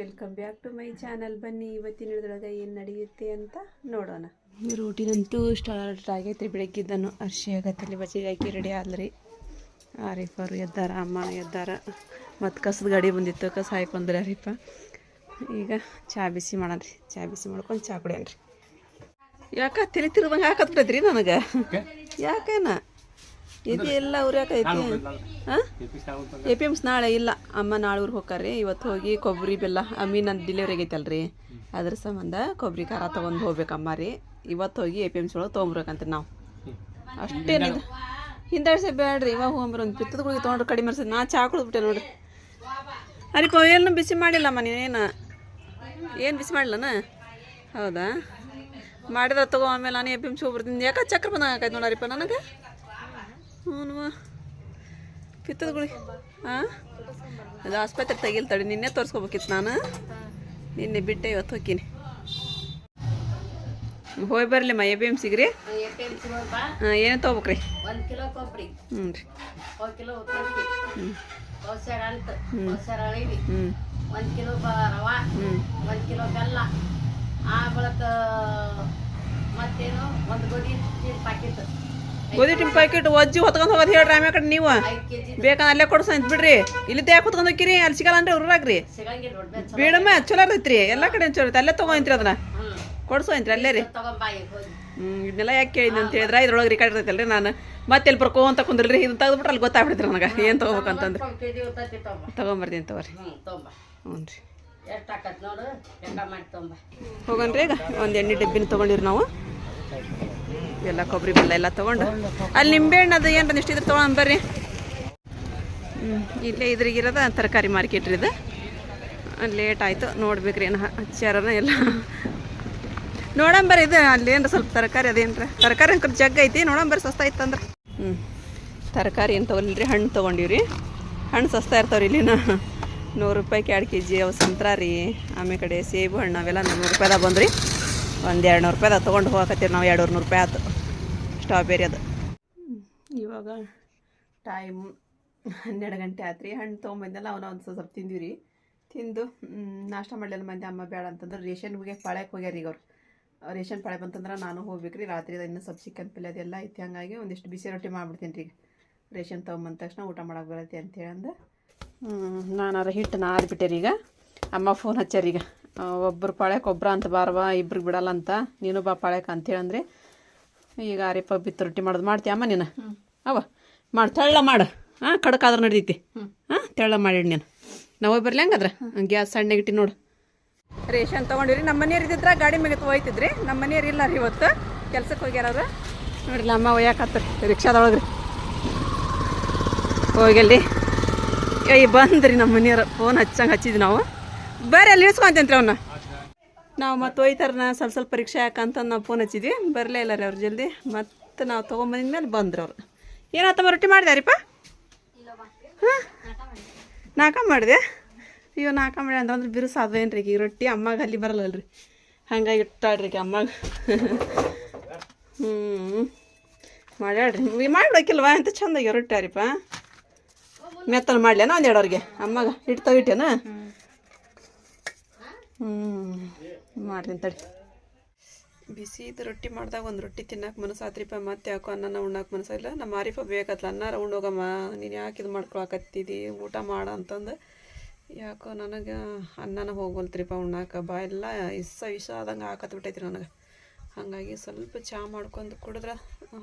Welcome back to my channel ಬನ್ನಿ ಇವತ್ತಿನ ಹಿಡಿದೊಳಗೆ ಏನು ನಡೆಯುತ್ತೆ ಅಂತ ನೋಡೋಣ. ರೂಟಿನಂತೂ ಸ್ಟಾರ್ಟ್ ಆಗೈತೆ ಬೆಳಗ್ಗಿದ್ದನು ಅರ್ಶಿ ಆಗತ್ತಲ್ಲಿ ಬಚ್ಚಿಗೆ ಹಾಕಿ ರೆಡಿ ಆದ್ರಿ. ಆರಿಫರು ಎದ್ದಾರ ಅಮ್ಮ ಎದ್ದಾರ. ಮತ್ತು ಕಸದ ಗಾಡಿ ಬಂದಿತ್ತು ಕಸ ಹಾಕೊಂಡ್ರಿ ಆರಿಫ. ಈಗ ಚಾ ಬಿಸಿ ಮಾಡಣ್ರಿ ಚಾ ಬಿಸಿ ಮಾಡ್ಕೊಂಡು ಚಾ ಕುಡಿಯನ್ರಿ. ಯಾಕ ತಲೆ ತಿರುಗಂಗೆ ಹಾಕತ್ಬಿಟ್ಟೈತ್ರಿ ನನಗೆ? ಯಾಕೇನ? ಇದು ಎಲ್ಲ ಐತಿ ಹಾಂ? ಎ ಪಿ ಎಮ್ಸ್ ನಾಳೆ ಇಲ್ಲ. ಅಮ್ಮ ನಾಳೆ ಊರಿಗೆ ಹೋಗ್ತಾರ್ರಿ ಇವತ್ತು ಹೋಗಿ ಕೊಬ್ಬರಿ ಬೆಲ್ಲ ಅಮ್ಮಿ ನನ್ನ ಡಿಲಿವರಿ ಆಗೈತಲ್ರಿ. ಅದ್ರ ಸಂಬಂಧ ಕೊಬ್ಬರಿ ಖಾರ ತೊಗೊಂಡು ಹೋಗ್ಬೇಕಮ್ಮ ರೀ. ಇವತ್ತು ಹೋಗಿ ಎ ಪಿ ಎಮ್ಸ್ ಒಳಗೆ ತೊಗೊಂಬರ್ಬೇಕಂತ ನಾವು. ಅಷ್ಟೇನಿದೆ ಹಿಂದಾಡ್ಸೆ ಬೇಡ್ರಿ ಇವಾಗ ಹೋಗ್ಬರ ಒಂದು ಪಿತ್ತದ ಗುಳಿಗೆ ತೊಗೊಂಡ್ರೆ ಕಡಿಮೆ ಅನ್ಸತ್ತೆ ನಾ ಚಾ ಕುಡಿದ್ಬಿಟ್ಟೆ ನೋಡ್ರಿ. ಅರಿ ಏನು ಬಿಸಿ ಮಾಡಿಲ್ಲಮ್ಮ ನೀನೇನು ಏನು? ಬಿಸಿ ಮಾಡಿಲ್ಲನ ಹೌದಾ? ಮಾಡಿದ್ರೆ ತಗೋ ಆಮೇಲೆ ನಾನು ಎ ಪಿ ಎಮ್ಸ್ ಹೋಗ್ಬಿಡ್ತೀನಿ ಯಾಕೆ ಚಕ್ರ ಬಂದಂಗೆ ಆಕೈತೆ ನೋಡರಿಪ್ಪ ನನಗೆ? ಹ್ಞೂ ಪಿತ್ತದ ಗುಳಿ. ಹಾಂ ಅದು ಆಸ್ಪತ್ರೆ ತೆಗಿಲ್ ತಡಿ ನಿನ್ನೆ ತೋರಿಸ್ಕೋಬೇಕಿತ್ತು ನಾನು. ನಿನ್ನೆ ಬಿಟ್ಟೆ ಇವತ್ತು ಹೋಗ್ತೀನಿ. ಹೋಗಿ ಬರಲಿ ಮಾ ಎ ಬಿ ಎಂ ಸಿಗ್ರಿ? ಹಾಂ ಏನೇ ತೊಗೋಬೇಕ್ರಿ? ಒಂದು ಕಿಲೋ ಕೊಬ್ಬರಿ ಹ್ಞೂ ರೀ. ಒಂದು ಕಿಲೋ ಹ್ಞೂ ಹ್ಞೂ ಒಂದು ಕಿಲೋ ರವ. ಹ್ಞೂ ಒಂದು ಕಿಲೋ ಬೆಲ್ಲ. ಆ ಬಳಕ ಮತ್ತೇನು? ಒಂದು ಗೋಧಿ ಪಾಕಿಟ್ ಗೋಧಿ ಟಿಮ್ ಪ್ಯಾಕೆಟ್ ಒಜ್ಜಿ ಹೊತ್ಕೊಂಡು ಹೋಗೋದು ಹೇಳ್ರಿ ಆಮೇಲೆ ಕಡೆ ನೀವು. ಬೇಕಂದ್ರೆ ಅಲ್ಲೇ ಕೊಡ್ಸ ಅಂತ ಬಿಡ್ರಿ. ಇಲ್ಲಿದ್ದ ಯಾಕೆ ಹೊತ್ಕೊಂಡು ಹೋಗಿರಿ ಅಲ್ಲಿ ಸಿಗಲ್ಲ ಅಂದ್ರೆ ಬೆಚ್ಚ ಬೇಡಮ್ಮ ಚಲೋ ಇರ್ತೈತ್ರಿ. ಎಲ್ಲ ಕಡೆ ಚಲೋ ಇರ್ತೈತೆ. ಅಲ್ಲೇ ತೊಗೊಂತ್ರಿ ಅದನ್ನ. ಕೊಡ್ಸು ಅಂತ್ರಿ ಅಲ್ಲೇ ರೀ. ಹ್ಮ್ ಹ್ಞೂ ಇದನ್ನೆಲ್ಲ ಯಾಕೆ ಕೇಳಿದ್ ಅಂತ ಹೇಳಿದ್ರೆ ಇದ್ರೊಳಗೆ ರಿಕಾರ್ಡ್ ಇರ್ತೈತಲ್ರಿ ನಾನು. ಮತ್ತೆ ಎಲ್ಲಿ ಬರ್ಕೋ ಅಂತ ಕುಂದ್ರಿ ಇದನ್ನ ತೆಗೆದ್ಬಿಟ್ರೆ ಅಲ್ಲಿ ಗೊತ್ತಾಗ್ಬಿಡ್ತೀರಿ ನನಗೆ. ಏನು ತೊಗೋಬೇಕಂತಂದ್ರೆ. ತಗೊಂಬರ್ತೀನಿ ತಗೋರಿ. ಹ್ಞೂ ರೀ. ಹೋಗನ್ರಿ ಹೋಗೋಣ್ರಿ ಈಗ. ಒಂದು ಎಣ್ಣೆ ಡಬ್ಬಿನ ತೊಗೊಂಡಿರಿ ನಾವು. ಎಲ್ಲ ಕೊಬ್ಬರಿ ಬೆಲ್ಲ ಎಲ್ಲ ತೊಗೊಂಡು. ಅಲ್ಲಿ ನಿಂಬೆಹಣ್ಣು ಅದು ಏನು ಇಷ್ಟಿದ್ರೆ ತೊಗೊಂಡು ಬರ್ರಿ ಹ್ಞೂ ಇಲ್ಲೇ ಇದ್ರಿಗಿರೋದ ತರಕಾರಿ ಮಾರ್ಕೆಟ್ ರೀ ಇದು. ಲೇಟ್ ಆಯಿತು. ನೋಡ್ಬೇಕು ರೀ ಏನು ಹಚ್ಚಾರನ ಎಲ್ಲ. ನೋಡಂಬರ್ರಿ ಇದು, ಅಲ್ಲಿ ಏನು ಸ್ವಲ್ಪ ತರಕಾರಿ ಅದೇನ್ರ ತರಕಾರಿ ಅಂಕರ್ ಜಗ್ ಐತಿ ನೋಡಂಬರ್ರಿ ಸಸ್ತ ಅಂದ್ರೆ. ಹ್ಞೂ ತರಕಾರಿ ಏನು ತೊಗೊಲಿಲ್ರಿ ಹಣ್ಣು ತೊಗೊಂಡಿವ್ರಿ. ಹಣ್ಣು ಸಸ್ತಾ ಇರ್ತಾವ್ರಿ ಇಲ್ಲಿನ. ನೂರು ರೂಪಾಯಿಗೆ ಎರಡು ಕೆ ಜಿ ಅವು ಸಂತ್ರ ರೀ. ಆಮೇಲೆ ಕಡೆ ಸೇಬು ಹಣ್ಣು ಅವೆಲ್ಲ ನೂರು ರೂಪಾಯ್ದಾಗ ಬಂದ್ರಿ. ಒಂದು ಎರಡು ನೂರು ರೂಪಾಯ್ದಾಗ ತೊಗೊಂಡು ಹೋಗಕತ್ತೀವಿ ನಾವು ಎರಡು ನೂರು ರೂಪಾಯಿ ಆಯ್ತು ಸ್ಟ್ರಾಬೆರಿ ಅದು. ಇವಾಗ ಟೈಮ್ ಹನ್ನೆರಡು ಗಂಟೆ ಆತ್ರಿ. ರೀ ಹಣ್ಣು ತೊಗೊಂಬಂದಲ್ಲ ಅವನ ಒಂದು ಸ್ವಲ್ಪ ತಿಂದಿವಿ ರೀ ತಿಂದು ನಾಷ್ಟ ಮಾಡಲಿಲ್ಲ ಮಂದಿ ಅಮ್ಮ ಬೇಡ ಅಂತಂದ್ರೆ. ಹೋಗಿ ಪಾಳ್ಯಕ್ಕೆ ಹೋಗ್ಯಾರ ಈಗ ಅವ್ರು ರೇಷನ್ ಪಳೆ ಬಂತಂದ್ರೆ ನಾನು ಹೋಗ್ಬೇಕು ರೀ ರಾತ್ರಿ ಇನ್ನೂ ಸ್ವಲ್ಪ ಚಿಕನ್ ಪಲ್ಯ ಅದೆಲ್ಲ ಐತಿ. ಹಂಗಾಗಿ ಒಂದಿಷ್ಟು ಬಿಸಿ ರೊಟ್ಟಿ ಮಾಡ್ಬಿಡ್ತೀನಿ ರೀ ರೇಷನ್ ತೊಗೊಂಬಂದ ತಕ್ಷಣ ಊಟ ಮಾಡೋಕೆ ಬರತ್ತೆ ಅಂತೇಳಿ ಅಂದ ನಾನು ಹಿಟ್ಟು ನಾದ್ಬಿಟ್ಟೆ ರೀ ಈಗ. ಅಮ್ಮ ಫೋನ್ ಹಚ್ಚಾರೀಗ ಒಬ್ಬರು ಪಾಳ್ಯಕ್ಕೆ ಒಬ್ಬರ ಅಂತ ಬಾರವಾ ಇಬ್ರಿಗೆ ಬಿಡಲ್ಲ ಅಂತ. ನೀನು ಬಾ ಪಾಳ್ಯಕ್ಕೆ ಅಂತೇಳಿ ಅಂದ್ರೆ ಈಗ ಆರಿಪ ಬಿತ್ತು ರೊಟ್ಟಿ ಮಾಡೋದು ಮಾಡ್ತೀಯ ಅಮ್ಮ ನೀನು. ಅವ ಮಾಡು ತೆಳ್ಳ ಮಾಡು. ಹಾಂ ಕಡಕಾದ್ರೆ ನಡೀತಿ. ಹಾಂ ತೆಳ್ಳ ಮಾಡಿಡಿ ನೀನು. ನಾವು ಬರಲಿ ಹಂಗಾದ್ರೆ? ಗ್ಯಾಸ್ ಸಣ್ಣಗೆ ಇಟ್ಟು ನೋಡು. ರೇಷನ್ ತೊಗೊಂಡಿರಿ ನಮ್ಮ ಮನೆಯವ್ರು ಇದ್ದಿದ್ರೆ ಗಾಡಿ ಮೇಲೆ ಹೋಯ್ತಿದ್ರಿ. ನಮ್ಮ ಮನೆಯವ್ರು ಇಲ್ಲ ರೀ ಇವತ್ತು. ಕೆಲ್ಸಕ್ಕೆ ಹೋಗ್ಯಾರ ನೋಡಿಲ್ಲ ಅಮ್ಮ ಒಯ್ಯಾಕತ್ತಾರೆ ರಿಕ್ಷಾದೊಳಗೆ ರೀ ಹೋಗಲ್ಲಿ ಏಯ್ ಬಂದ್ರಿ ನಮ್ಮ ಮನೆಯವ್ರು. ಫೋನ್ ಹಚ್ಚಂಗೆ ಹಚ್ಚಿದ್ವಿ ನಾವು. ಬೇರೆ ಅಲ್ಲಿ ಇಳಿಸ್ಕೊಂತಂತ್ರಿ ಅವನ್ನ ನಾವು ಮತ್ತೆ ಹೋಯ್ತಾರನ ಸ್ವಲ್ಪ ಸ್ವಲ್ಪ ಪರೀಕ್ಷೆ ಯಾಕಂತ ನಾವು ಫೋನ್ ಹಚ್ಚಿದ್ವಿ. ಬರಲೇ ಇಲ್ಲ ರೀ ಅವ್ರು ಜಲ್ದಿ. ಮತ್ತೆ ನಾವು ತೊಗೊಂಬಂದ ಮೇಲೆ ಬಂದ್ರು ಅವ್ರು. ಏನಾತಮ್ಮ ರೊಟ್ಟಿ ಮಾಡಿದಾರಿಪ್ಪ? ಹಾಂ? ನಾಕ ಮಾಡಿದೆ. ಅಯ್ಯೋ, ನಾಕ ಮಾಡಿ ಅಂದ್ರೆ ಬಿರುಸು ಅದೇನ್ರಿ ಈಗ? ರೊಟ್ಟಿ ಅಮ್ಮಗೆ ಅಲ್ಲಿ ಬರಲ್ಲಲ್ರಿ. ಹಂಗಾಗಿ ಇಟ್ಟಾಡ್ರಿ ಈಗ ಅಮ್ಮಗೆ. ಹ್ಞೂ ಮಾಡ್ಯಾಡ್ರಿ ಈ ಮಾಡ್ಬೇಕಿಲ್ವಾ? ಎಂತ ಚಂದ ರೊಟ್ಟಿ ರೀಪ ಮೆತ್ತನ ಮಾಡ್ಲೇನ ಒಂದೆರಡು ಅವ್ರಿಗೆ? ಅಮ್ಮಗೆ? ಇಟ್ಟು ತಗಿಟ್ಟೇನ ಹ್ಞೂ ಮಾಡ್ರಿ ತಡಿ ಬಿಸಿ ಇದು ರೊಟ್ಟಿ ಮಾಡಿದಾಗ ಒಂದು ರೊಟ್ಟಿ ತಿನ್ನಕ್ಕೆ ಮನಸ್ಸಾತ್ರಿಪ್ಪ ಮತ್ತೆ ಯಾಕೋ ಅನ್ನನ ಉಣ್ಣಕ್ಕೆ ಮನಸ್ಸಿಲ್ಲ ನಮ್ಮ ಆರಿಫ ಬೇಕತ್ಲ ರೌಂಡ್ ಹೋಗಮ್ಮ, ನೀನು ಯಾಕೆ ಇದು ಮಾಡ್ಕೊಳಕತ್ತಿದಿ? ಊಟ ಮಾಡ ಅಂತಂದು. ಯಾಕೋ ನನಗೆ ಅನ್ನನ ಹೋಗಲ್ತ್ರಿಪ್ಪ ಬಾ, ಎಲ್ಲ ಇಸ್ಸ ವಿಷ ಆದಂಗೆ ಹಾಕತ್ ಬಿಟ್ಟೈತಿ ನನಗೆ. ಹಾಗಾಗಿ ಸ್ವಲ್ಪ ಚಹಾ ಮಾಡ್ಕೊಂಡು ಕುಡಿದ್ರೆ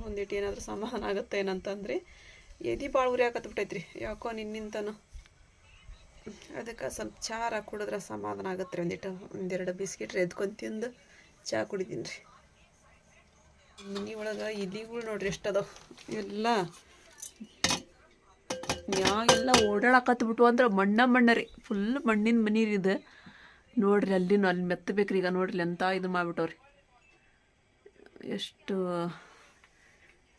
ಒಂದಿಟ್ಟು ಏನಾದರೂ ಸಮಾಧಾನ ಆಗುತ್ತೆ ಏನಂತಂದ್ರಿ ಎದಿ ಭಾಳ ಉರಿ ಹಾಕತ್ ಬಿಟ್ಟೈತ್ರಿ. ಯಾಕೋ ನಿನ್ನಿಂತನೂ. ಅದಕ್ಕೆ ಸ್ವಲ್ಪ ಚಾರ ಕುಡಿದ್ರೆ ಸಮಾಧಾನ ಆಗುತ್ತೆ ರೀ ಒಂದಿಟ್ಟು, ಒಂದೆರಡು ಬಿಸ್ಕಿಟ್ ಎದ್ಕೊಂಡು ತಿಂದು ಚಹಾ ಕುಡಿತೀನಿ ರೀ. ಮನೆ ಒಳಗೆ ಇಲಿಗಳು ನೋಡ್ರಿ ಅದಾವ ಎಲ್ಲ ಮ್ಯಾಗೆಲ್ಲ ಓಡಾಡಕತ್ತು ಬಿಟ್ಟು ಅಂದ್ರೆ ಮಣ್ಣ ಮಣ್ಣ ರೀ. ಫುಲ್ ಮಣ್ಣಿನ ಮನಿ ರೀ ಇದು. ನೋಡ್ರಿ ಅಲ್ಲಿನೂ ಅಲ್ಲಿ ಮೆತ್ತಬೇಕ್ರಿ ಈಗ ನೋಡ್ರಿ ಎಂತ ಇದು ಮಾಡ್ಬಿಟ್ಟವ್ರಿ. ಎಷ್ಟು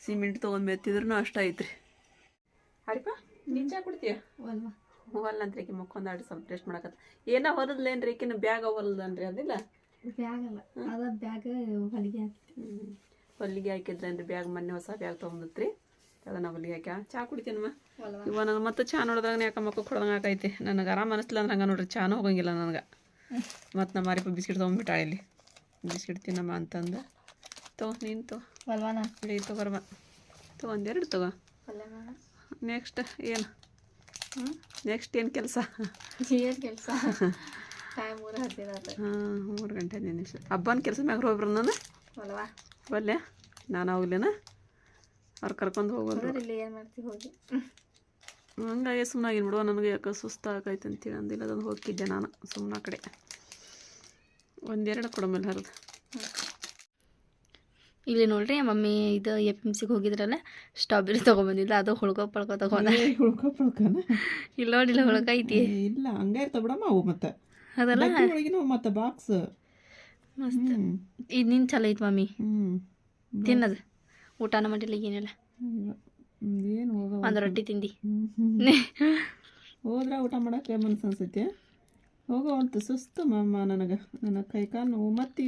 ಸಿಮೆಂಟ್ ತೊಗೊಂಡು ಮೆತ್ತಿದ್ರು ಅಷ್ಟ ಐತ್ರಿ. ಹರಿಪ ನೀನು ಕೊಡ್ತೀಯ? ಕುಡ್ತೀಯ ಹೊಲ್ಲ ಅಂತ ರೀ ಮುಕ್ಕೊಂದಾಡಿ ಸ್ವಲ್ಪ ಟೇಸ್ಟ್ ಮಾಡಕತ್ತ. ಏನ ಹೊರದ್ಲೇನ್ರಿ ಈಕಿನ ಬ್ಯಾಗ್ ಹೊರಲ್ದನ್ರಿ ಅದಿಲ್ಲ? ಅದ ಬ್ಯಾಗ್ ಹೊಲಿಗೆ ಹಾಕಿದ್ರಿ ಹೊಲಿಗೆ ಹಾಕಿದ್ರೇನ್ರಿ ಬ್ಯಾಗ್ ಮೊನ್ನೆ ಹೊಸ ಬ್ಯಾಗ್ ತೊಗೊಂಡತ್ರಿ ಅದನ್ನ ಹೊಲಿಗೆ ಹಾಕ್ಯ ಚಾ ಕುಡಿತೀನಮ್ಮ? ಇವ ಮತ್ತೆ ಚಾ ನೋಡಿದಾಗ ಯಾಕ ಮಕ್ಕ ಕೊಡ್ದಂಗೆ ಆಕೈತಿ. ನನಗೆ ಆರಾಮ ಅನಿಸ್ಲಿಲ್ಲ ಅಂದ್ರೆ ಹಂಗೆ ನೋಡ್ರಿ ಚಾನೂ ಹೋಗಂಗಿಲ್ಲ ನನಗೆ. ಮತ್ತು ನಮ್ಮ ಮಾರಿಪ್ಪ ಬಿಸ್ಕಿಟ್ ತೊಗೊಂಡ್ಬಿಟ್ಟಾಳೆ ಇಲ್ಲಿ ಬಿಸ್ಕಿಟ್ ತಿನ್ನಮ್ಮ ಅಂತಂದು. ತಗೋ ನೀನು ತಗೋ. ಇಲ್ಲಿ ತಗೋರ್ಮ ತಗೋ ಒಂದೆರಡು ತಗೋ. ನೆಕ್ಸ್ಟ್ ಏನು? ಹ್ಞೂ ನೆಕ್ಸ್ಟ್ ಏನು ಕೆಲಸ? ಏನು ಕೆಲಸ? ಟೈಮ್ ಮೂರು ಹಾಂ ಮೂರು ಗಂಟೆ ಹದಿನೈದು ನಿಮಿಷ. ಹಬ್ಬನ ಕೆಲಸ ಮ್ಯಾಗ ಹೋಗ್ರ ನಾನು? ಅಲ್ವಾ? ಬಲ್ಲೆ ನಾನು ಹೋಗ್ಲೇನ ಅವ್ರು ಕರ್ಕೊಂಡು ಹೋಗೋದು ಇಲ್ಲಿ ಏನು ಮಾಡ್ತೀವಿ ಹೋಗಿ. ಹಂಗಾಗಿ ಸುಮ್ಮನೆ ಬಿಡುವ ನನಗೆ ಯಾಕೆ ಸುಸ್ತು ಆಗೈತೆ ಅಂತೇಳಿ ಅಂದಿಲ್ಲ. ಅದನ್ನು ಹೋಗಿದ್ದೆ ನಾನು ಸುಮ್ಮನೆ ಕಡೆ. ಒಂದೆರಡು ಕೊಡಮೇಲೆ ಹರಿದು ಇಲ್ಲಿ ನೋಡ್ರಿ ಮಮ್ಮಿ ಇದು ಎಫ್ ಎಂ ಸಿಗೆ ಹೋಗಿದ್ರಲ್ಲ ಸ್ಟ್ರಾಬೆರಿ ತೊಗೊಂಬಂದಿಲ್ಲ ಅದು ಹುಳ್ಕೊ ಪಳ್ಕೊ ತಗೊಂಡ. ಹುಳ್ಕೊ ಪಳ್ಕನ? ಇಲ್ಲ ನೋಡಿಲ್ಲ ಹುಳ್ಕ ಐತಿ. ಇಲ್ಲ ಹಂಗ ಇರ್ತಾವ ಬಿಡಮ್ಮ ಅವು ಮತ್ತೆ. ಅದಲ್ಲ? ಒಳಗಿನ ಮತ್ತೆ ಬಾಕ್ಸ್ ಮಸ್ತ್. ಇದು ನಿನ್ ಚಲೋ ಐತಿ ಮಮ್ಮಿ. ತಿನ್ನದು. ಊಟನ ಮಾಡಿಲ್ಲ ಏನಿಲ್ಲ. ಏನು ಒಂದು ರೊಟ್ಟಿ ತಿಂದಿ. ಹೋದ್ರ ಊಟ ಮಾಡಕ್ಕೆ ಮನ್ಸು ಅನ್ಸೈತೆ? ಹೋಗೋವಂತ ಸುಸ್ತು ಮಮ್ಮ ನನಗೆ. ನನ್ನ ಕೈ ಕಾಲು ನೋವು. ಮತ್ತು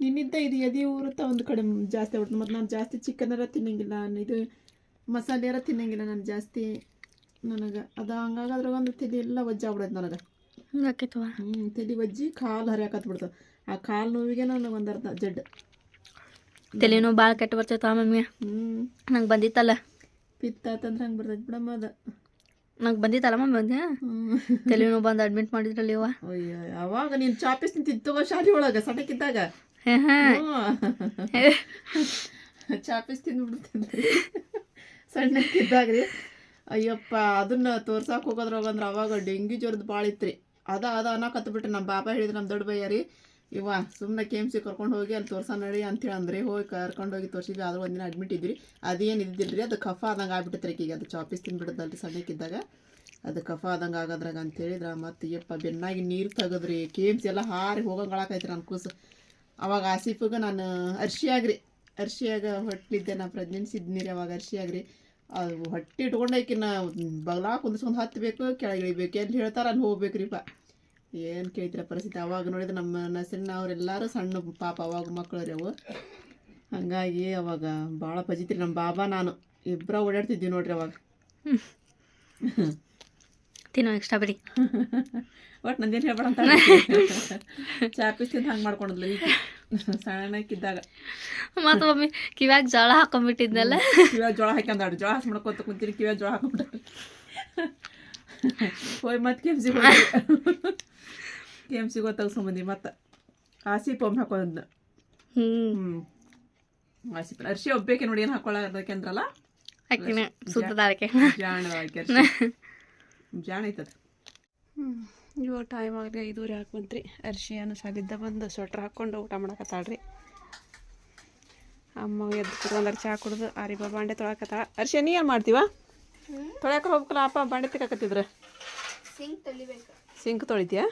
ನಿನ್ನಿದ್ದ ಇದು ಎದೆ ಊರುತ್ತ ಒಂದು ಕಡೆ ಜಾಸ್ತಿ ಆಗ್ಬಿಡ್ತು. ಮತ್ತು ನಾನು ಜಾಸ್ತಿ ಚಿಕನರ ತಿನ್ನಂಗಿಲ್ಲ. ನಾನು ಇದು ಮಸಾಲೆಯರ ತಿನ್ನಂಗಿಲ್ಲ ನಾನು ಜಾಸ್ತಿ. ನನಗೆ ಅದು ಹಂಗಾಗಾದ್ರೆ ಒಂದು ತಲೆ ಎಲ್ಲ ವಜ್ಜಾಗ್ಬಿಡೈತೆ ನನಗೆ. ಹಂಗಾಕೈತವ ಹ್ಞೂ ತಲೆ ವಜ್ಜಿ ಕಾಲು ಹರಿಯಾಕತ್ ಬಿಡ್ತಾವೆ ಆ ಕಾಲು ನೋವಿಗೆ ನನಗೆ ಒಂದು ಅರ್ಧ ಜಡ್. ನೋವು ಭಾಳ ಕೆಟ್ಟ ಬರ್ತೈತೆ ಮಮ್ಮಿ ಹ್ಞೂ ನಂಗೆ ಬಂದಿತ್ತಲ್ಲ? ಪಿತ್ತ ಅಂತಂದ್ರೆ ಹಂಗೆ ಬರ್ತೈತೆ ಬಿಡಮ್ಮ ಅದು. ನಂಗೆ ಬಂದಿತ್ತಲ್ಲ ಬಂದ ತಲೆನೂ ಬಂದು ಅಡ್ಮಿಟ್ ಮಾಡಿದ್ರಲ್ಲಿ ಇವ ಅಯ್ಯೋ ಅವಾಗ ನೀನು ಚಾಪಿಸ್ ನಿಂತಿತ್ತು ತಗೋ ಶಾಲೆ ಒಳಗೆ ಸಣ್ಣಕ್ಕಿದ್ದಾಗ? ಚಾಪಿಸ್ ತಿಂದ್ಬಿಡ್ತೀನಿ ಸಣ್ಣಕ್ಕಿದ್ದಾಗ ರೀ ಅಯ್ಯಪ್ಪ ಅದನ್ನ ತೋರ್ಸಾಕ್ ಹೋಗೋದ್ರಾಗ ಅಂದ್ರೆ ಅವಾಗ ಡೆಂಗಿ ಜ್ವರದ ಭಾಳ ಇತ್ತು ರೀ ಅದ ಅದ ಅನ್ನಕತ್ತು ಬಿಟ್ರಿ ನಮ್ಮ ಬಾಬಾ ಹೇಳಿದ್ರು ನಮ್ಮ ದೊಡ್ಡ ಬಯ್ಯ ರೀ ಇವ ಸುಮ್ಮನೆ ಕೆ ಎಂ ಸಿ ಕರ್ಕೊಂಡು ಹೋಗಿ ಅಲ್ಲಿ ತೋರ್ಸ ನಡಿ ಅಂತೇಳಿ ಅಂದ್ರೆ ಹೋಗಿ ಕರ್ಕೊಂಡು ಹೋಗಿ ತೋರಿಸಿದ್ವಿ. ಆದ್ರೆ ಒಂದಿನ ಅಡ್ಮಿಟ್ ಇದ್ವಿ. ಅದೇನು ಇದ್ದಿಲ್ಲ ಅದು ಕಫ ಆದಂಗೆ ಆಗ್ಬಿಟ್ಟೈತೆ ಈಗ ಅದು ಚಾಪಿಸ್ ತಿನ್ಬಿಡ್ದಲ್ರಿ ಸಣ್ಣಕ್ಕಿದ್ದಾಗ. ಅದು ಕಫ ಆದಂಗೆ ಆಗೋದ್ರಾಗ ಅಂತೇಳಿದ್ರೆ ಮತ್ತು ಯಪ್ಪ ಬೆನ್ನಾಗಿ ನೀರು ತೆಗದ್ರಿ. ಕೆ ಎಂ ಸಿ ಎಲ್ಲ ಹಾರಿ ಹೋಗಂಗೆ ಆಳಕೈತ್ರಿ ನನ್ನ ಕೂಸು. ಅವಾಗ ಆಸಿಫಿಗೆ ನಾನು ಅರ್ಶಿಯಾಗ್ರಿ ಅರ್ಶಿಯಾಗ ಹೊಟ್ಟಿದ್ದೆ ನಾ ಪ್ರೆಗ್ನೆನ್ಸಿ ಇದ್ನಿರಿ ಅವಾಗ ಅರ್ಶಿಯಾಗ್ರಿ ಅದು ಹೊಟ್ಟೆ ಇಟ್ಕೊಂಡಾಕಿನ ಬಗ್ಲಾ ಕುಂದಿಸ್ಕೊಂಡು ಹತ್ತಬೇಕು ಕೆಳಗೆ ಇಳಿಬೇಕು, ಎಲ್ಲಿ ಹೇಳ್ತಾರೆ ಅಲ್ಲಿ ಹೋಗ್ಬೇಕ್ರಿಪ್ಪ ಏನು ಕೇಳ್ತೀರ ಪರಿಸ್ಥಿತಿ? ಅವಾಗ ನೋಡಿದ್ರೆ ನಮ್ಮ ನಸರಿನ ಅವರೆಲ್ಲರೂ ಸಣ್ಣ ಪಾಪ ಅವಾಗ ಮಕ್ಕಳು ರೀ ಅವು. ಹಾಗಾಗಿ ಅವಾಗ ಭಾಳ ಪಜಿತ್ರಿ ನಮ್ಮ ಬಾಬಾ ನಾನು. ಇಬ್ಬರ ಓಡಾಡ್ತಿದ್ವಿ ನೋಡ್ರಿ ಅವಾಗ. ತಿನ್ನೋ ಸ್ಟ್ರಾಬೆರಿ ಒಟ್ಟು ನಂದೇನು ಹೇಳ್ಬೇಡ ಅಂತ ಚಾಪಿಸ್ ತಿಂದು ಹಂಗೆ ಮಾಡ್ಕೊಂಡಿದ್ಲು ಈಗ ಸಣ್ಣಕ್ಕಿದ್ದಾಗ. ಮತ್ತು ಮಮ್ಮಿ ಕಿವ್ಯಾಗ ಜೋಳ ಹಾಕೊಂಡ್ಬಿಟ್ಟಿದ್ನಲ್ಲ ಕಿವ್ಯಾಗ ಜೋಳ ಹಾಕ್ಯಂದಾಡು ಜೋಳ ಹಾಸ್ ಮಾಡ್ಕೊತ ಕುಂತೀರಿ ಕಿವ್ಯಾಗ ಜೋಳ ಹಾಕೊಂಡ್ಬಿಟ್ಟಾರೆ ಹೋಯ್ ಮತ್ತೆ K M C K M C ಗೊತ್ತಾಗ್ಸ್ಕೊಂಬಂದಿ ಮತ್ತೆ ಹಾಸಿ ಪಂಪ್ ಹಾಕೋದ್ ಹ್ಞೂ ಆಸಿ ಅರ್ಶಿ ಒಬ್ಬೇಕೆ ನೋಡಿ ಏನು ಹಾಕೊಳ್ಳೋದಕ್ಕೆ ಅಂದ್ರಲ್ಲ ಸುತ್ತದಾಳಕ್ಕೆ ಜಾಣದಕ್ಕೆ ಅರ್ಶಿ ಜಾಣ ಐತದ ಹ್ಞೂ ಇವಾಗ ಟೈಮ್ ಆಗಲಿ ಐದೂವರೆ ಹಾಕಿ ಬಂತ್ರಿ ಅರ್ಶಿ ಅನ್ನ ಸಾಗಿದ್ದ ಬಂದು ಸ್ವೆಟ್ರ್ ಹಾಕ್ಕೊಂಡು ಊಟ ಮಾಡಕತ್ತಾಳ್ರಿ. ಅಮ್ಮ ಎದ್ದು ಕುತ್ಕೊಂಡಾರ ಚಹಾ ಕುಡ್ದು ಆರಿಬಾ ಬಾಂಡೆ ತೊಳಕತ್ತಾಳ. ಅರ್ಶಿ ನೀ ಏನು ಮಾಡ್ತೀವ? ತೊಳ್ಯಾಕ ಹೋಗ್ಬೇಕಲ್ಲ ಅಪ್ಪ ಬಂಡೆ ತಿಕ್ಕಾಕತ್ತಿದ್ರೆ. ಸಿಂಕ್ ತೊಳಿಬೇಕು. ಸಿಂಕ್ ತೊಳಿತೀಯಾ?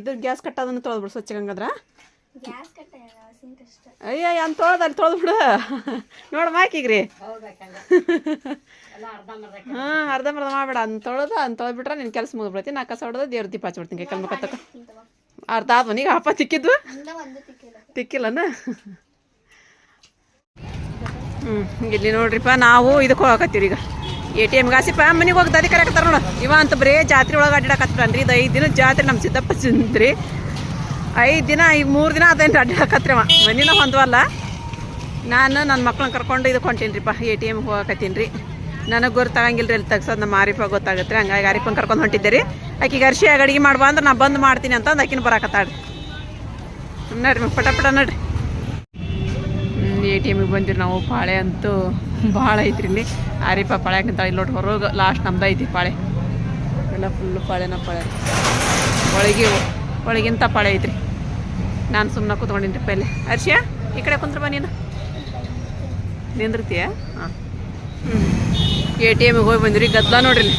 ಇದು ಗ್ಯಾಸ್ ಕಟ್ಟ ಅದನ್ನು ತೊಳೆದ್ಬಿಡು ಸ್ವಚ್ಛ ಹಂಗಾದ್ರ. ಗ್ಯಾಸ್ ಕಟ್ಟ ಸಿಂಕ್ ಅಷ್ಟ. ಅಯ್ಯ ಅಂತ ತೊಳೆದ ಅಲ್ಲಿ ತೊಳೆದ್ಬಿಡು ನೋಡಿ ಮಾಕಿಗ್ರಿ. ಹಾಂ ಅರ್ಧಂಬರ್ಧ ಮಾಡಬೇಡ ಅಂತ ತೊಳೆದು ಅಂತ ತೊಳೆದ್ಬಿಟ್ರೆ ನಿನ್ನ ಕೆಲಸ ಮುಗಿದ್ಬಿಡ್ತೀನಿ ನಾ ಕಸ ಹೊಡೆದು ದೇವ್ರ ದೀಪ ಹಚ್ಬಿಡ್ತೀನಿ ಕೈ ಕಲ್ಮಕತ್ತಕ್ಕ ಅರ್ಧ ಆದ್ವನಿಗೆ ಅಪ್ಪ ತಿಕ್ಕಿದ್ವು? ತಿಕ್ಕಿಲ್ಲನ? ಇಲ್ಲಿ ನೋಡ್ರಿಪ್ಪ, ನಾವು ಇದಕ್ಕೆ ಹೋಗಕತ್ತೀವಿ ಈಗ. ಎ ಟಿ ಎಮ್ಗೆ ಆಸಿಪ್ಪ ಮನೆಗೆ ಹೋಗಿ ದಾದಿ ಕರೆಕತ್ತಾರ ನೋಡು. ಇವ ಅಂತ ಬರೀ ಜಾತ್ರೆ ಒಳಗೆ ಅಡ್ಡಾಕತ್ತಾನ್ರಿ ಇದು ಐದು ದಿನ ಜಾತ್ರೆ ನಮ್ಮ ಸಿದ್ದಪ್ಪ ಚಂದ್ರಿ ಐದು ದಿನ ಈಗ ಮೂರು ದಿನ ಅದೇನು ಅಡ್ಡಾಕತ್ರಿ ಅವ. ಮನಿನ ಹೊಂದ್ವಲ್ಲ. ನಾನು ನನ್ನ ಮಕ್ಳನ್ನ ಕರ್ಕೊಂಡು ಇದಕ್ಕೆ ಹೊಂಟೀನಿರಿಪ್ಪ ಎ ಟಿ ಎಮ್ಗೆ ಹೋಗಕತ್ತೀನಿ ರೀ ನನಗೆ ಗೊತ್ತಾಗಂಗಿಲ್ಲ ರೀ ಅಲ್ಲಿ ತೆಗ್ಸೋದು ನಮ್ಮ ಆರಿಫ ಗೊತ್ತಾಗುತ್ತೆ ರೀ. ಹಂಗಾಗಿ ಆರಿಫನ್ ಕರ್ಕೊಂಡು ಹೊಂಟಿದ್ದೆ ರೀ. ಆಕಿಗೆ ಅರ್ಶಿ ಅಡಿಗೆ ಮಾಡುವ ಅಂದ್ರೆ ನಾ ಬಂದು ಮಾಡ್ತೀನಿ ಅಂತಂದು ಆಕಿನ ಬರಾಕತ್ತಾಡ್ರಿ ನೋಡ್ರಿ, ಪಟ ಪಟ ನೋಡ್ರಿ. ಎ ಟಿ ಎಮಿಗೆ ಬಂದಿರಿ ನಾವು, ಪಾಳೆ ಅಂತೂ ಭಾಳ ಐತ್ರಿ ಇಲ್ಲಿ. ಆರಿಪ ಪಾಳೆ ಅಂತ ಇಲ್ಲಿ ನೋಡಿ ಹೊರಗೆ ಲಾಸ್ಟ್ ನಮ್ದು ಐತಿ ಪಾಳೆ. ಎಲ್ಲ ಫುಲ್ಲು ಪಾಳೆನ ಪಾಳೆ. ಒಳಗೆ ಒಳಗಿಂತ ಪಾಳೆ ಐತ್ರಿ. ನಾನು ಸುಮ್ಮನೆ ಕೂತ್ಕೊಂಡಿನಿ ಪೈಲೆ. ಅರ್ಶಿಯಾ ಈ ಕಡೆ ಕುಂತ್ರ ಬನ್ನಿ ನೀನು. ನಿಂದಿರ್ತೀಯ? ಹಾಂ. ಹ್ಞೂ ಎ ಟಿ ಎಮಿಗೆ ಹೋಗಿ ಬಂದಿರಿ, ಗದ್ದಲ ನೋಡ್ರಿ.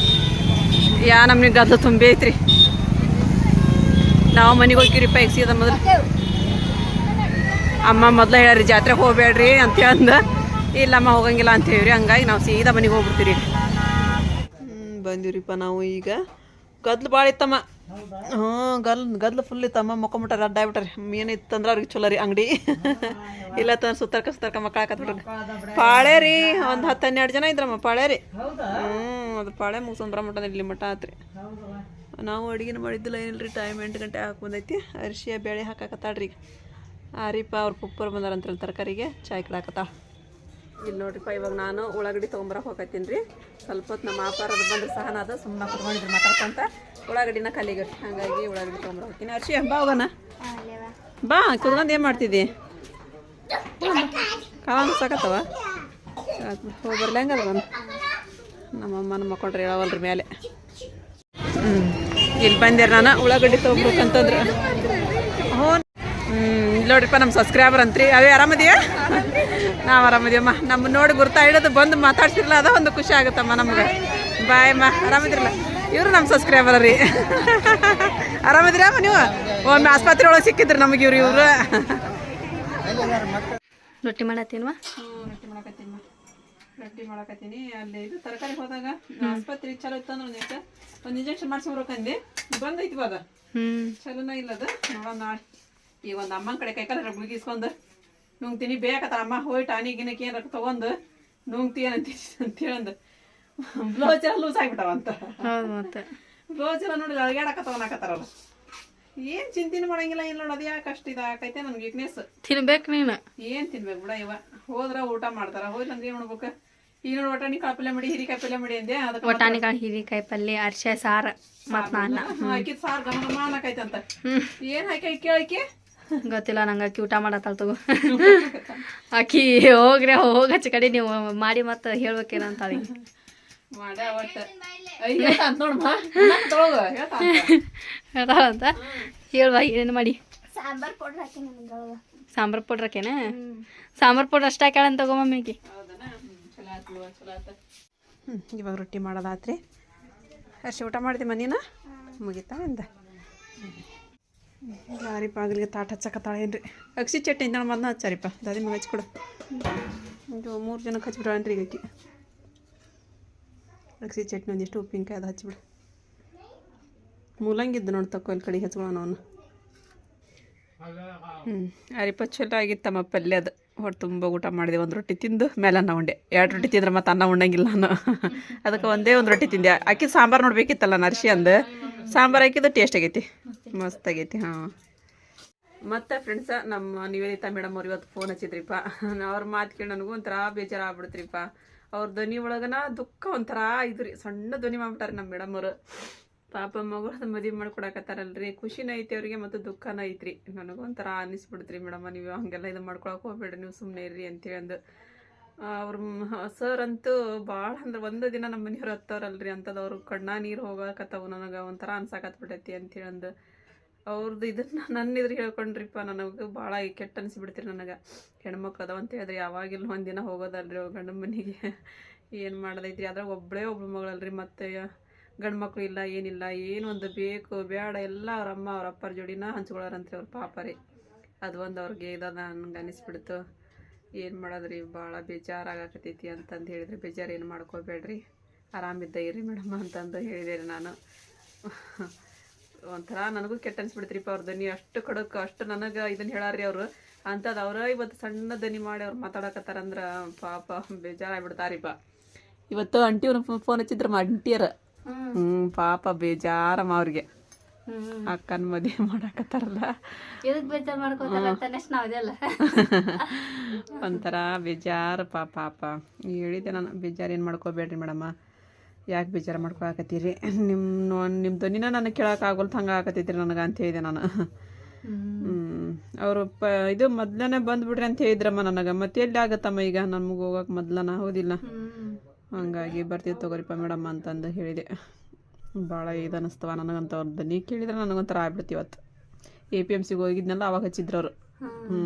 ಯಾ ನಮ್ಗೆ ಗದ್ದಲ ತುಂಬಿ ಐತ್ರಿ. ನಾವು ಮನೆಗೆ ಹೋಗಿರಿಪ್ಪ ಈಗ ಸೀದಾ ಮೊದಲು. ಅಮ್ಮ ಮೊದಲು ಹೇಳ್ರಿ ಜಾತ್ರೆಗೆ ಹೋಗ್ಬೇಡ್ರಿ ಅಂತ ಅಂದ. ಇಲ್ಲಮ್ಮ, ಹೋಗಂಗಿಲ್ಲ ಅಂತ ಹೇಳ್ರಿ ಹಂಗಾಗಿ ನಾವು ಸೀದಾ ಮನೆಗೆ ಹೋಗ್ಬಿಡ್ತೀರಿ ಬಂದಿವ್ರಿಪ್ಪ ನಾವು ಈಗ. ಗದ್ಲು ಭಾಳ ಇತ್ತಮ್ಮ. ಹ್ಞೂ ಗಲ್, ಗದ್ಲು ಫುಲ್ ಇತ್ತಮ್ಮ. ಮೊಕೊಂಬಿಟ್ಟಾರ ಅಡ್ಡಾಗ್ಬಿಟ್ಟಾರೆ ಮೀನು ಇತ್ತಂದ್ರೆ ಅವ್ರಿಗೆ ಚಲೋ ರೀ ಅಂಗಡಿ. ಇಲ್ಲ ತಂದ್ರೆ ಸುತ್ತರ್ಕ ಸುತ್ತರ್ಕ ಮಕ್ಕಳ ಹಾಕತ್ಬಿಟ್ರಿ ಪಾಳೆ ರೀ, ಒಂದು ಹತ್ತು ಹನ್ನೆರಡು ಜನ ಇದ್ರಮ್ಮ ಪಾಳೆ ರೀ. ಹ್ಞೂ ಅದು ಪಾಳೆ ಮುಗಿಸ್ಕೊಂಡು ಬರಮಟ ಇಲ್ಲಿ ಮಠ ಆತ್ರಿ ನಾವು ಅಡುಗೆನ ಮಾಡಿದ್ದಿಲ್ಲ ಏನಿಲ್ಲ ರೀ ಟೈಮ್ ಎಂಟು ಗಂಟೆ ಹಾಕಿ ಬಂದೈತಿ. ಅರಿಶಿಯ ಬೇಳೆ ಹಾಕಾಕತ್ತಾಳ್ರಿ ಆರಿಪ ಅವ್ರ ಕುಪ್ಪರ್ ಬಂದಾರಂತಲ್ಲ ತರಕಾರಿಗೆ ಚಾಯ್ ಕಡಾಕತ ಇಲ್ಲಿ ನೋಡ್ರಿಪ್ಪ ಇವಾಗ ನಾನು ಉಳ್ಳಾಗಡ್ಡಿ ತೊಗೊಂಬರಕ್ಕೆ ಹೋಗತ್ತೀನಿ ರೀ. ಸ್ವಲ್ಪ ಹೊತ್ತು ನಮ್ಮ ಆಪಾರದ ಬಂದ್ರೆ ಸಹನ ಅದು ಸುಮ್ಮನೆ ಕುತ್ಕೊಂಡಿದ್ರು ಮಾತಾಡ್ಕೊಂತ ಉಳ್ಳಾಗಡ್ಡಿನ ಕಲಿಗೆ ಹಾಗಾಗಿ ಉಳ್ಳಾಗಡ್ಡಿ ತೊಗೊಂಬರ ಹೋಗ್ತೀನಿ. ಅರ್ಶಿ, ಬಾ ಹೋಗೋಣ. ಬಾ, ಕುತ್ಕೊಂಡು ಏನು ಮಾಡ್ತಿದ್ದಿ? ಕಾಲ ಸಾಕತ್ತವ? ಹೋಗಿ ಬರ್ಲಿ ನಾನು ನಮ್ಮಮ್ಮನ ಮಕ್ಕೊಂಡ್ರೆ ಹೇಳವಲ್ರಿ ಮೇಲೆ ಹ್ಞೂ ಇಲ್ಲಿ ಬಂದಿರ ನಾನು ಉಳ್ಳಾಗಡ್ಡಿ ತೊಗೊಬೇಕಂತಂದ್ರೆ. ಹ್ಞೂ ನೋಡ್ರಿಪ್ಪ ನಮ್ಮ ಸಬ್ಸ್ಕ್ರೈಬರ್ ಅಂತ್ರಿ. ಅವೇ ಆರಾಮದಿಯಾ? ನಾವು ಆರಾಮದಿಯಮ್ಮ ನಮ್ಮ ನೋಡಿ ಗುರ್ತಾ ಹಿಡಿದು ಬಂದು ಮಾತಾಡ್ಸಿರಲ್ಲ ಅದ ಒಂದು ಖುಷಿ ಆಗುತ್ತಮ್ಮ ನಮ್ಗೆ. ಬಾಯ್ ಅಮ್ಮ. ಆರಾಮದಿರಲ್ಲ? ಇವರು ನಮ್ಮ ಸಬ್ಸ್ಕ್ರೈಬರ್ ರೀ. ಆರಾಮದಿರಮ್ಮ ನೀವು? ಒಮ್ಮೆ ಆಸ್ಪತ್ರೆ ಒಳಗೆ ಸಿಕ್ಕಿದ್ರಿ ನಮಗೆ ಇವ್ರು ಇವರು. ರೊಟ್ಟಿ ಮಾಡತ್ತೀನ್ವಾ ರೊಟ್ಟಿ ಮಾಡಕತ್ತೀನಿ ರೊಟ್ಟಿ ಮಾಡಕತ್ತೀನಿ. ಅಲ್ಲಿ ಇದು ತರಕಾರಿ ಹೋದಾಗ ಆಸ್ಪತ್ರೆ ಚಲೋ ಇತ್ತು ಅಂದ್ರೆ ಒಂದಿಷ್ಟು ಒಂದು ಇಂಜೆಕ್ಷನ್ ಮಾಡ್ಸ್ಕೊಬ್ರಕಂದು ಬಂದೈತಿ ಬಾದ ಚಲೋನ ಇಲ್ಲದ ನೋಡೋಣ. ನಾಳೆ ಈಗ ಒಂದು ಅಮ್ಮನ ಕಡೆ ಕೈಕಾಲ ಮುಗಿಸ್ಕೊಂಡು ನುಂಗ್ತೀನಿ ಬೇಕತ್ತ ಅಮ್ಮ ಹೋಯ್ ಟಾನಿ ಗಿನಕ್ಕೆ ಏನಾರ ತಗೊಂಡು ನುಂಗ್ತಿ ಏನಂತ ಅಂತೇಳಂದು ಬ್ಲೌಸ್ ಎಲ್ಲ ಲೂಸ್ ಆಗ್ಬಿಟ್ಟವಂತ. ಬ್ಲೌಸ್ ಎಲ್ಲ ನೋಡಿ ಅಳಗ್ಯಾಡಕತ್ತವನಾಕತ್ತಾರಲ್ಲ ಏನ್ ಚಿಂತಿನ ಮಾಡಂಗಿಲ್ಲ ಇಲ್ಲ ನೋಡಿ ಯಾಕೆ ಅಷ್ಟು ಇದಾಕೈತೆ ನನಗೆ ವೀಕ್ನೆಸ್ ತಿನ್ಬೇಕು ನೀನು. ಏನ್ ತಿನ್ಬೇಕು ಬಿಡ ಇವ. ಹೋದ್ರ ಊಟ ಮಾಡ್ತಾರ ಹೋಯ್ತು ಅಂದ್ರೆ ಏನ್ ಮಾಡ್ಬೇಕು ಈ ನೋಡಿ ಒಟಾಣಿ ಪಲ್ಯ ಮಾಡಿ ಹಿರಿ ಪಲ್ಯ ಮಾಡಿ ಅಂದೆ ಅದಕ್ಕೆ ಒಟಾಣಿಕಾಳು ಹೀರಿಕಾಯಿ ಪಲ್ಯ ಅರ್ಶೆ ಸಾರ ಮತ್ತು ನಾನು. ಹಾಕಿದ್ ಸಾರ್ ಗಮನ ಗಮ ಅನ್ನಕೈತಂತ. ಏನ್ ಹಾಕಿ ಕೇಳಕ್ಕೆ ಗೊತ್ತಿಲ್ಲ ನಂಗೆ ಆಕಿ ಊಟ ಮಾಡತ್ತಾಳ ತಗೋ. ಆಕಿ ಹೋಗ್ರೆ ಹೋಗ ಹಚ್ಚ ಕಡೆ ನೀವು ಮಾಡಿ ಮತ್ತೆ ಹೇಳ್ಬೇಕೇನಂತ ಅಂತ ಹೇಳ್ತಾಳಂತ ಹೇಳುವ ಏನೇನು ಮಾಡಿ? ಸಾಂಬಾರ್ ಪೌಡ್ರ್ ಹಾಕಿ ಸಾಂಬಾರ್ ಸಾಂಬಾರು ಪೌಡ್ರ್ ಹಾಕೇನ ಸಾಂಬಾರ್ ಪೌಡ್ರ್ ಅಷ್ಟು ಹಾಕ್ಯಾಳಂತ ತಗೋ ಮಮ್ಮಿಗೆ ಹ್ಞೂ ಇವಾಗ ರೊಟ್ಟಿ ಮಾಡೋದಾತ್ರಿ. ಅಷ್ಟೇ ಊಟ ಮಾಡಿದೆ ಮನೇನ? ಮುಗಿತಾ ಎಂದ? ಲಾರಿ ಆಗಲಿಗೆ ತಾಟ ಹಚ್ಚಕತ್ತಾಳ ಏನ್ರಿ? ಅಕ್ಷಿ ಚಟ್ನಿ ಇಂದ ಮದ್ನ ಹಚ್ಚಾರಿಪ್ಪ. ದಾದಿ ಮಗ ಹಚ್ಕೊಡು. ಇದು ಮೂರು ಜನಕ್ಕೆ ಹಚ್ಬಿಡ್ರಿ ಈಗ ಆಕಿ ಅಕ್ಷಿ ಚಟ್ನಿ ಒಂದಿಷ್ಟು ಉಪ್ಪಿನಕಾಯಿ ಅದು ಹಚ್ಬಿಡು. ಮೂಲಂಗಿದ್ದು ನೋಡಿ ತಕೋ ಇಲ್ಲಿ ಕಡೆಗೆ ಹಚ್ಕೊಳ್ಳೋಣ ಅವನು. ಹ್ಞೂ ಅರಿಪ ಚಲೋ ಆಗಿತ್ತಮ್ಮ ಪಲ್ಯ ಅದು. ಹೊಟ್ಟೆ ತುಂಬ ಊಟ ಮಾಡಿದೆ, ಒಂದು ರೊಟ್ಟಿ ತಿಂದು ಮೇಲೆ ಅನ್ನ ಉಂಡೆ. ಎರಡು ರೊಟ್ಟಿ ತಿಂದ್ರೆ ಮತ್ತೆ ಅನ್ನ ಉಣ್ಣಂಗಿಲ್ಲ ನಾನು. ಅದಕ್ಕೆ ಒಂದೇ ಒಂದು ರೊಟ್ಟಿ ತಿಂದೆ. ಅಕ್ಕಿ ಸಾಂಬಾರು ನೋಡ್ಬೇಕಿತ್ತಲ್ಲ ನರ್ಸಿ ಅಂದು. ಸಾಂಬಾರು ಹಾಕಿದ್ದು ಟೇಸ್ಟ್ ಆಗೈತಿ. ಮಸ್ತ್ ಆಗೈತಿ ಹಾಂ. ಮತ್ತೆ ಫ್ರೆಂಡ್ಸ ನಮ್ಮ ನಿವೇದಿತಾ ಮೇಡಮ್ ಅವ್ರು ಇವತ್ತು ಫೋನ್ ಹಚ್ಚಿದ್ರಿಪ್ಪ. ಅವ್ರ ಮಾತು ಕೇಳಿ ನನಗೂ ಒಂಥರ ಬೇಜಾರು ಆಗ್ಬಿಡ್ತ್ರಿಪ್ಪ ಅವ್ರ ಧ್ವನಿ ಒಳಗನ ದುಃಖ ಒಂಥರ ಇದ್ರಿ ಸಣ್ಣ ಧ್ವನಿ ಮಾಡ್ಬಿಟ್ಟಾರೆ ನಮ್ಮ ಮೇಡಮ್ ಅವರು. ಪಾಪ ಮಗಳ ಮದುವೆ ಮಾಡ್ಕೊಡಕತ್ತಾರಲ್ರಿ, ಖುಷಿನ ಐತಿ ಅವ್ರಿಗೆ ಮತ್ತು ದುಃಖನ ಐತ್ರಿ. ನನಗೂ ಒಂಥರ ಅನಿಸ್ಬಿಡ್ತ್ರಿ ಮೇಡಮ್ ನೀವು ಹಂಗೆಲ್ಲ ಇದು ಮಾಡ್ಕೊಳಕ್ಕೆ ಹೋಗ್ಬೇಡ್ರಿ, ನೀವು ಸುಮ್ಮನೆ ಇರ್ರಿ ಅಂತೇಳಿ ಅಂದು ಅವ್ರ ಸರ್ ಅಂತೂ ಭಾಳ ಅಂದ್ರೆ ಒಂದು ದಿನ ನಮ್ಮ ಮನೆಯವ್ರು ಹತ್ತವ್ರಲ್ರಿ ಅಂಥದ್ದು ಅವ್ರ ಕಣ್ಣ ನೀರು ಹೋಗಕತ್ತವು ನನಗೆ, ಒಂಥರ ಅನ್ಸಾಕತ್ಬಿಟ್ಟೈತಿ ಅಂತೇಳಿ ಅಂದು ಅವ್ರದ್ದು ಇದನ್ನ ನನ್ನ ಹೇಳ್ಕೊಂಡ್ರಿಪ್ಪ, ನನಗೆ ಭಾಳ ಕೆಟ್ಟ ಅನಿಸಿಬಿಡ್ತೀರಿ ನನಗೆ. ಹೆಣ್ಮಕ್ಳು ಅದಾವ ಅಂತ ಹೇಳಿದ್ರಿ ಯಾವಾಗಿಲ್ಲ ಒಂದಿನ ಹೋಗೋದಲ್ರಿ ಅವ್ರ ಗಂಡನ ಮನೆಗೆ. ಏನು ಮಾಡೋದೈತ್ರಿ? ಅದ್ರಾಗ ಒಬ್ಬಳೇ ಒಬ್ಳು ಮಗಳಲ್ರಿ, ಮತ್ತೆ ಗಂಡು ಮಕ್ಳು ಇಲ್ಲ, ಏನಿಲ್ಲ, ಏನು ಒಂದು ಬೇಕು ಬೇಡ ಎಲ್ಲ ಅವ್ರ ಅಮ್ಮ ಅವ್ರ ಅಪ್ಪರ ಜೋಡಿನ ಹಂಚ್ಕೊಳ್ಳಾರಂತ್ರಿ ಅವ್ರ ಪಾಪ ರೀ. ಅದು ಒಂದು ಅವ್ರಿಗೆ ಇದಾದ ನನಗೆ ಅನಿಸ್ಬಿಡ್ತು. ಏನು ಮಾಡೋದ್ರಿ? ಭಾಳ ಬೇಜಾರಾಗಕತ್ತೈತಿ ಅಂತಂದು ಹೇಳಿದ್ರಿ ಬೇಜಾರು ಏನು ಮಾಡ್ಕೋಬೇಡ್ರಿ. ಆರಾಮಿದ್ದ ಇರಿ ಮೇಡಮ್ ಅಂತಂದು ಹೇಳಿದೆ ನಾನು. ಒಂಥರ ನನಗೂ ಕೆಟ್ಟ ಅನ್ಸ್ಬಿಡ್ತ್ರಿಪ್ಪ ಅವ್ರ ದನಿ. ಅಷ್ಟು ಖಡಕ್ ಅಷ್ಟು ನನಗೆ ಇದನ್ನ ಹೇಳಾರ್ರಿ ಅವರು. ಅಂಥದ್ದು ಅವ್ರ ಇವತ್ತು ಸಣ್ಣ ದನಿ ಮಾಡಿ ಅವ್ರು ಮಾತಾಡಕತ್ತಾರಂದ್ರೆ ಪಾಪ ಬೇಜಾರಾಗ್ಬಿಡ್ತಾರಿಪ್ಪ. ಇವತ್ತು ಅಂಟಿಯವ್ರ ಫೋನ್ ಹಚ್ಚಿದ್ರಮ್ಮ ಅಂಟಿಯರ ಹ್ಞೂ ಪಾಪ ಬೇಜಾರಮ್ಮ ಅವ್ರಿಗೆ. ಅಕ್ಕನ ಮದುವೆ ಮಾಡಕತ್ತಾರಲ್ಲ. ಬೇಜಾರ್ ಒಂಥರ ಬೇಜಾರ ಪಾಪ. ಪಾಪ ಹೇಳಿದೆ ನಾನು ಬೇಜಾರು ಏನು ಮಾಡ್ಕೋಬೇಡ್ರಿ ಮೇಡಮ್ಮ. ಯಾಕೆ ಬೇಜಾರು ಮಾಡ್ಕೊಳಕತ್ತೀರಿ? ನಿಮ್ಮ ನಿಮ್ಮ ಧ್ವನಿನ ನನಗೆ ಕೇಳೋಕ್ಕಾಗಲ್ತು ಹಂಗೆ ಆಗತ್ತೈತ್ರಿ ನನಗೆ ಅಂತ ಹೇಳಿದೆ ನಾನು. ಅವರು ಪ ಇದು ಮೊದ್ಲನೇ ಬಂದ್ಬಿಡ್ರಿ ಅಂತ ಹೇಳಿದ್ರಮ್ಮ ನನಗೆ. ಮತ್ತೆ ಎಲ್ಲಿ ಆಗತ್ತಮ್ಮ ಈಗ ನಮ್ಗೆ ಹೋಗಕ್ಕೆ ಮೊದ್ಲನ ಹೌದಿಲ್ಲ. ಹಂಗಾಗಿ ಬರ್ತೀವಿ ತಗೋರಿಪ್ಪ ಮೇಡಮ್ ಅಂತಂದು ಹೇಳಿದೆ. ಭಾಳ ಇದು ಅನ್ನಿಸ್ತವ ನನಗಂತ ಅವ್ರ ಧ್ವನಿ ಕೇಳಿದ್ರೆ ನನಗೊಂಥರ ಆಗ್ಬಿಡ್ತೀವತ್ತು ಎ ಪಿ ಎಂ ಸಿಗೆ ಹೋಗಿದ್ನಲ್ಲ ಅವಾಗ ಹಚ್ಚಿದ್ರು ಅವರು. ಹ್ಞೂ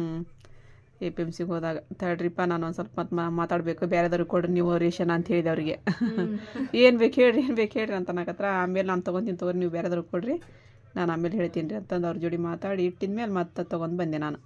ಎ ಪಿ ಎಂ ಸಿಗೆ ಹೋದಾಗ ತಡ್ರಿಪ್ಪ ನಾನು ಒಂದು ಸ್ವಲ್ಪ ಮತ್ತೆ ಮಾತಾಡಬೇಕು ಬೇರೆದವ್ರಿಗೆ ಕೊಡ್ರಿ ನೀವು ರೇಷನ್ ಅಂತ ಹೇಳಿದೆ ಅವ್ರಿಗೆ. ಏನು ಬೇಕು ಹೇಳ್ರಿ ಏನು ಬೇಕು ಹೇಳ್ರಿ ಅಂತ ಅನ್ನಕತ್ರ ಆಮೇಲೆ ನಾನು ತೊಗೊಂತೀನಿ ತೊಗೊರಿ ನೀವು ಬೇರೆದವ್ರಿಗೆ ಕೊಡ್ರಿ. ನಾನು ಆಮೇಲೆ ಹೇಳ್ತೀನಿ ರೀ ಅಂತಂದು ಅವ್ರ ಜೋಡಿ ಮಾತಾಡಿ ಇಟ್ಟಿದ ಮೇಲೆ ಮತ್ತೆ ತೊಗೊಂಡು ಬಂದೆ ನಾನು.